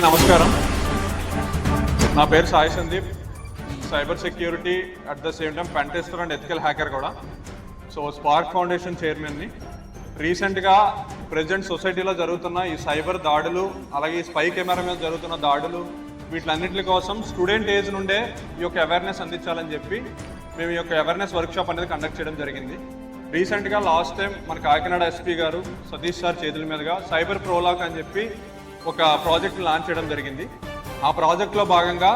నమస్కారం. నా పేరు Sai Sandeep. Cyber security at the same time pentester and ethical hacker కూడా. సో స్పార్క్ ఫౌండేషన్ చైర్మన్ని రీసెంట్గా ప్రజెంట్ సొసైటీలో జరుగుతున్న ఈ సైబర్ దాడులు అలాగే ఈ స్పై కెమెరా మీద జరుగుతున్న దాడులు వీటిలన్నింటి కోసం స్టూడెంట్ ఏజ్ నుండే ఈ యొక్క అవేర్నెస్ అందించాలని చెప్పి మేము ఈ యొక్క అవేర్నెస్ వర్క్షాప్ అనేది కండక్ట్ చేయడం జరిగింది. రీసెంట్గా లాస్ట్ టైం మన కాకినాడ ఎస్పీ గారు సతీష్ సార్ చేతుల మీదుగా సైబర్ ప్రోలాక్ అని చెప్పి ఒక ప్రాజెక్ట్ లాంచ్ చేయడం జరిగింది. ఆ ప్రాజెక్ట్లో భాగంగా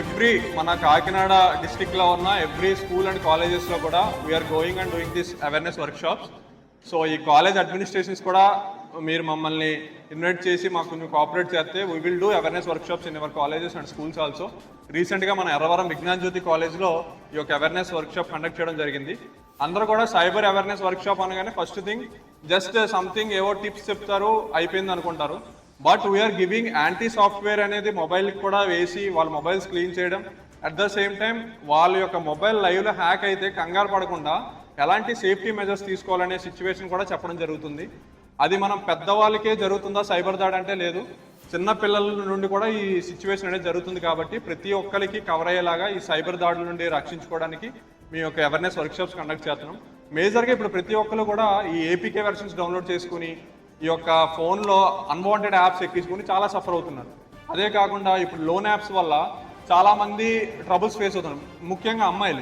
ఎవ్రీ మన కాకినాడ డిస్టిక్లో ఉన్న ఎవ్రీ స్కూల్ అండ్ కాలేజెస్లో కూడా we are going and doing this awareness workshops so ఈ కాలేజ్ అడ్మినిస్ట్రేషన్స్ కూడా మీరు మమ్మల్ని ఇన్వైట్ చేసి మాకు కొంచెం కోఆపరేట్ చేస్తే we will do awareness workshops in every colleges and schools also రీసెంట్గా మన ఎర్రవరం విజ్ఞాన్ జ్యోతి కాలేజ్లో ఈ యొక్క అవేర్నెస్ వర్క్షాప్ కండక్ట్ చేయడం జరిగింది. అందరూ కూడా సైబర్ అవేర్నెస్ వర్క్షాప్ అనగానే ఫస్ట్ థింగ్ జస్ట్ సంథింగ్ ఏవో టిప్స్ చెప్తారు అయిపోయింది అనుకుంటారు. But we are giving anti software అనేది మొబైల్కి కూడా వేసి వాళ్ళ మొబైల్స్ క్లీన్ చేయడం. అట్ ద సేమ్ టైం వాళ్ళ యొక్క మొబైల్ లైవ్లో హ్యాక్ అయితే కంగారు పడకుండా ఎలాంటి సేఫ్టీ మెజర్స్ తీసుకోవాలనే సిచ్యువేషన్ కూడా చెప్పడం జరుగుతుంది. అది మనం పెద్దవాళ్ళకే జరుగుతుందా? సైబర్ దాడి అంటే లేదు. చిన్న పిల్లల నుండి కూడా ఈ సిచ్యువేషన్ అనేది జరుగుతుంది కాబట్టి ప్రతి ఒక్కరికి కవర్ అయ్యేలాగా ఈ సైబర్ దాడుల నుండి రక్షించుకోవడానికి మీ యొక్క అవేర్నెస్ వర్క్షాప్స్ కండక్ట్ చేస్తున్నాం. మేజర్గా ఇప్పుడు ప్రతి ఒక్కరు కూడా ఈ ఏపీకే వెర్షన్స్ డౌన్లోడ్ చేసుకుని ఈ యొక్క ఫోన్లో అన్వాంటెడ్ యాప్స్ ఎక్కించుకుని చాలా సఫర్ అవుతున్నారు. అదే కాకుండా ఇప్పుడు లోన్ యాప్స్ వల్ల చాలామంది ట్రబుల్స్ ఫేస్ అవుతున్నారు. ముఖ్యంగా అమ్మాయిలు.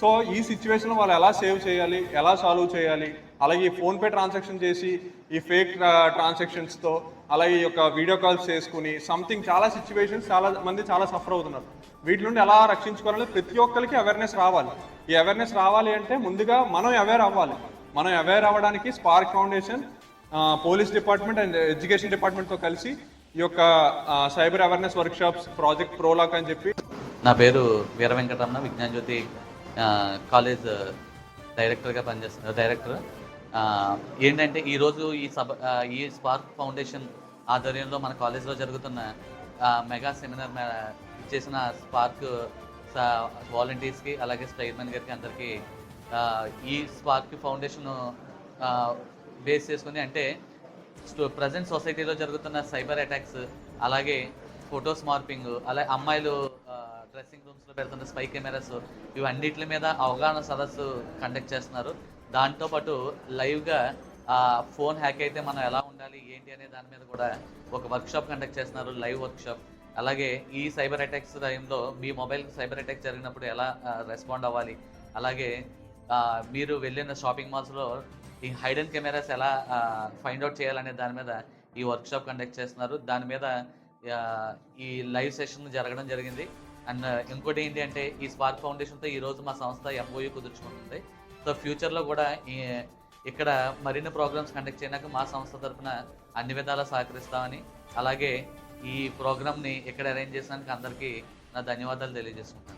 సో ఈ సిచ్యువేషన్ వాళ్ళు ఎలా సేవ్ చేయాలి? ఎలా సాల్వ్ చేయాలి? అలాగే ఈ ఫోన్పే ట్రాన్సాక్షన్ చేసి ఈ ఫేక్ ట్రాన్సాక్షన్స్తో అలాగే ఈ యొక్క వీడియో కాల్స్ చేసుకుని సంథింగ్ చాలా సిచ్యువేషన్స్ చాలా మంది చాలా సఫర్ అవుతున్నారు. వీటి నుండి ఎలా రక్షించుకోవాలంటే ప్రతి ఒక్కరికి అవేర్నెస్ రావాలి. ఈ అవేర్నెస్ రావాలి అంటే ముందుగా మనం అవేర్ అవ్వాలి. మనం అవేర్ అవ్వడానికి Spark Foundation police department and education డిపార్ట్మెంట్తో కలిసి ఈ యొక్క సైబర్ అవేర్నెస్ వర్క్షాప్స్ ప్రాజెక్ట్ ప్రోలాక్ అని చెప్పి నా పేరు వీర వెంకటరమణ విజ్ఞాన్ జ్యోతి కాలేజ్ డైరెక్టర్గా పనిచేస్తున్నారు డైరెక్టర్. ఏంటంటే ఈరోజు ఈ సభ ఈ స్పార్క్ ఫౌండేషన్ ఆధ్వర్యంలో మన కాలేజ్లో జరుగుతున్న మెగా సెమినార్ చేసిన స్పార్క్ వాలంటీర్స్కి అలాగే స్టైర్మన్ గారికి అందరికీ ఈ స్పార్క్ ఫౌండేషన్ బేస్ చేసుకుని అంటే ప్రజెంట్ సొసైటీలో జరుగుతున్న సైబర్ అటాక్స్ అలాగే ఫొటోస్ మార్పింగ్ అలాగే అమ్మాయిలు డ్రెస్సింగ్ రూమ్స్లో పెడుతున్న స్పై కెమెరాస్ ఇవన్నిటి మీద అవగాహన సదస్సు కండక్ట్ చేస్తున్నారు. దాంతోపాటు లైవ్గా ఫోన్ హ్యాక్ అయితే మనం ఎలా ఉండాలి ఏంటి అనే దాని మీద కూడా ఒక వర్క్షాప్ కండక్ట్ చేస్తున్నారు లైవ్ వర్క్షాప్ అలాగే ఈ సైబర్ అటాక్స్ టైంలో మీ మొబైల్ సైబర్ అటాక్ జరిగినప్పుడు ఎలా రెస్పాండ్ అవ్వాలి? అలాగే మీరు వెళ్ళిన షాపింగ్ మాల్స్లో ఈ హైడెన్ కెమెరాస్ ఎలా ఫైండ్ అవుట్ చేయాలనే దాని మీద ఈ వర్క్షాప్ కండక్ట్ చేస్తున్నారు. దాని మీద ఈ లైవ్ సెషన్ జరగడం జరిగింది. అండ్ ఇంకోటి ఏంటి అంటే ఈ స్పార్క్ ఫౌండేషన్తో ఈరోజు మా సంస్థ ఎంఓయూ కుదుర్చుకుంటుంది. సో ఫ్యూచర్లో కూడా ఈ ఇక్కడ మరిన్ని ప్రోగ్రామ్స్ కండక్ట్ చేయడానికి మా సంస్థ తరఫున అన్ని విధాలా సహకరిస్తామని అలాగే ఈ ప్రోగ్రామ్ని ఇక్కడ అరేంజ్ చేసినందుకు అందరికీ నా ధన్యవాదాలు తెలియజేసుకుంటాను